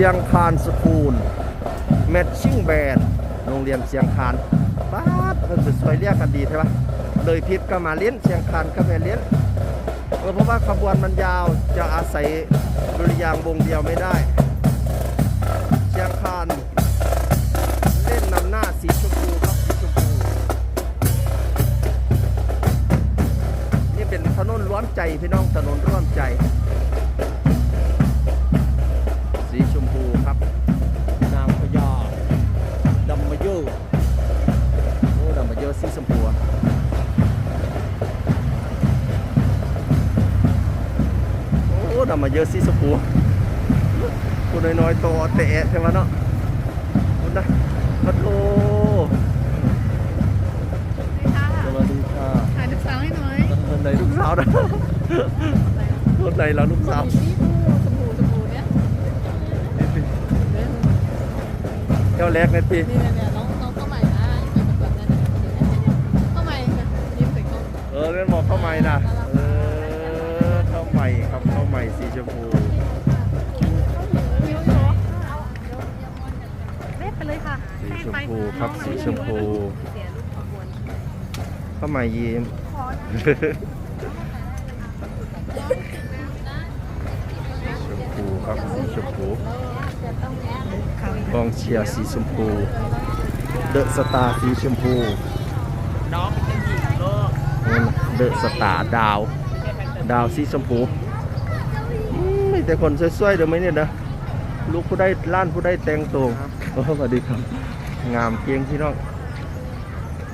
ชียงคานสคูลแมทชิ่งแบนโรงเรียนเชียงคานป้าดเพิ่นสวยเรียกกันดีใช่ปะเลยพิษก็มาเลี้ยนเชียงคานก็มาเลี้ยนเออเพราะว่าขบวนมันยาวจะอาศัยดุริยางวงเดียวไม่ได้ เชียงคานเล่นนำหน้าสีชมพูครับสีชมพูนี่เป็นถนนร่วมใจพี่น้องถนนร่วมใจำมาเยอะสีชมพูคุณน้อยๆโตเตะใช่ไหมเนาะคุณนะมาโทสวัสดีค่ะถ่ายลูกสาวให้หน่อยคนไหนลูกสาวนะคนไหนเราลูกสาวสีชมพูชมพูชมพูเนี่ยเจ้าแรกนะพี่นี่เนี่ยเนี่ยน้องน้องเข้าใหม่นะเข้าใหม่ค่ะยิ้มใส่กล้องเออเล่นบอกเข้าใหม่นะเออเข้าใหม่ครับ สีชมพูยิ้มเหรอเล็บไปเลยค่ะสีชมพูครับสีชมพูเข้าใหม่ยิ้มชมพูครับสีชมพูกองเชียร์สีชมพู เดอะสตาร์สีชมพูน้องเป็นหญิงโลกเดอะสตาร์ดาว ดาวสีชมพูอืมมี แต่คนสวยๆเดี๋ยวไหมเนี่ยนะลูกผู้ได้ล้านผู้ได้แต่งตัวโอ้สวัสดีครับ งามเพียงพี่น้อง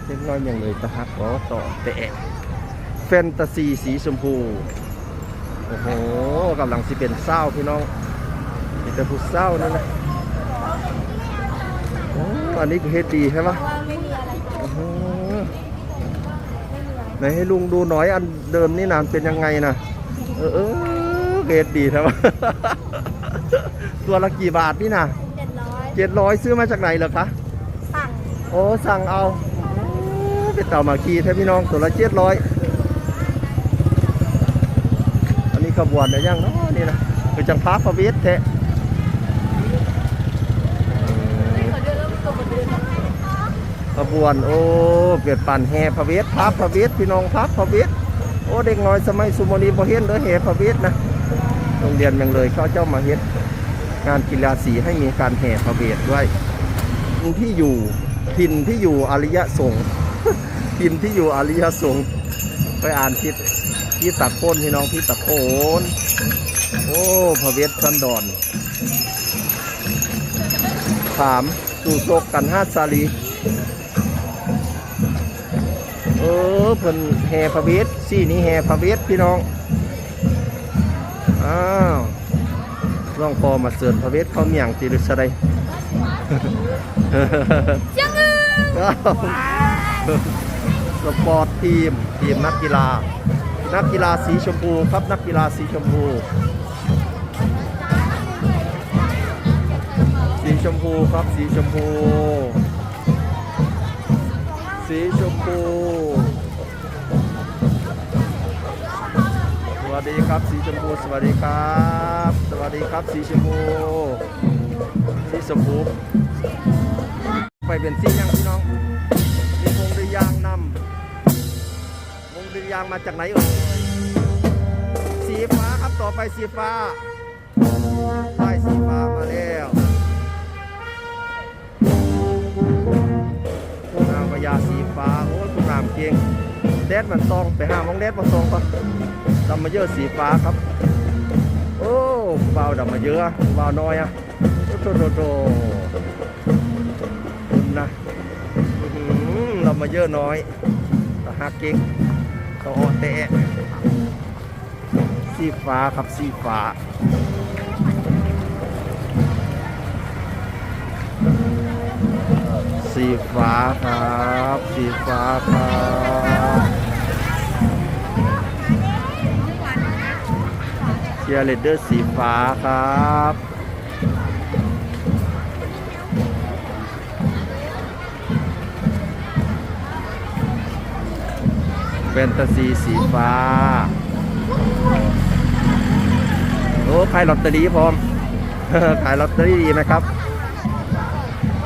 เล็กน้อยอย่างเลยตะฮักขอต่อแตะแฟนตาซีสีชมพู โอ้โหกำลังสิเป็นเศร้าพี่น้องมีแต่ผู้เศร้านั่นนะอันนี้คือเฮดดีใช่ปะโอ้โหไหนให้ลุงดูหน่อยอันเดิมนี่นานเป็นยังไงนะเออ เออเกรดดีใช่ปะตัวละกี่บาทนี่นะเจ็ดร้อยเจ็ดร้อยซื้อมาจากไหนเหรอคะ สั่ง โอ้ สั่งเอาเป็นเต่ามาคีแท้พี่น้องตัวละเจ็ดร้อยอันนี้ขบวนเนี่ยยังเนาะนี่นะคือจังพาพระเวทแท้ขบวน โอ้เกิดปั่นแห่พระเวทพับพระเวทพี่น้องพับพระเวทโอ้เด็กน้อยสมัยสุโมนีบ่เห็นเด้อแห่พระเวทนะ โรงเรียนเมืองเลยเขาเจ้ามาเฮ็ดงานกีฬาสีให้มีการแห่พระเวทด้วยที่อยู่ทินที่อยู่อริยสงฆ์ทินที่อยู่อริยสงฆ์ไปอ่านทิศที่ตะโคนพี่น้องที่ตะโคนโอ้พระเวทสันดอนถามสู่โศกกันห้าสาลีเออเพิ่นแห่พระเวทสี่นี้แห่พระเวทพี่น้อง อ้าวร่องคอมาเสิร์ฟพระเวทเขาเมียงตีหรือสะไดจังเอิงสปอร์ตทีมทีมนักกีฬา นักกีฬาสีชมพูครับนักกีฬาสีชมพู สีชมพูครับสีชมพู ดีครับสีชมพูสวัสดีครับ สวัสดีครับสีชมพูสีชมพูไปเป็นสียังพี่น้องมีวงดุริยางนำวงดุริยางมาจากไหนเอ่ยสีฟ้าครับต่อไปสีฟ้า ฟ้า โอ้ยคุณรามเก่งแดดมันซองไปห้ามองแดดมาซองก่อนดำมาเยอะสีฟ้าครับ โอ้เบาวดำมาเยอะเบาวน้อยอะโตโตโตคุณนะอื้อหือเรามาเยอะน้อยตะฮักเก่งตะออแตะสีฟ้าครับสีฟ้า สีฟ้าครับ สีฟ้าครับเชียร์เลดเดอร์สีฟ้าครับแฟนตาซีสีฟ้า โอ้ใครลอตเตอรี่พร้อมขายลอตเตอรี่ดีไหมครับ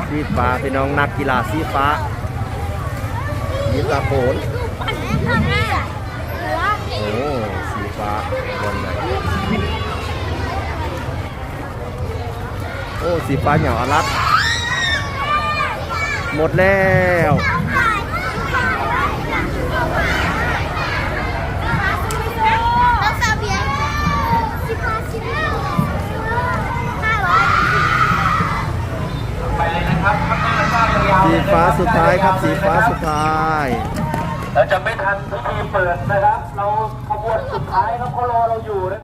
สีฟ้าพี่น้องนักกีฬาสีฟ้ายิตาโขนข้างหน้าโอ้สีฟ้าบอลไหนโอ้สีฟ้าเหนียวอลัดหมดแล้ว ต้องซาเบียสิบห้าสิบห้าห้าร้อย ไปเลยนะครับข้างหน้าก็ยาวๆ สี เลยนะ ฟ้าสุดท้ายครับ สีฟ้าสุดท้ายเราจะไม่ทันพิธีเปิดนะครับ เราขบวนสุดท้ายครับเขารอเราอยู่นะ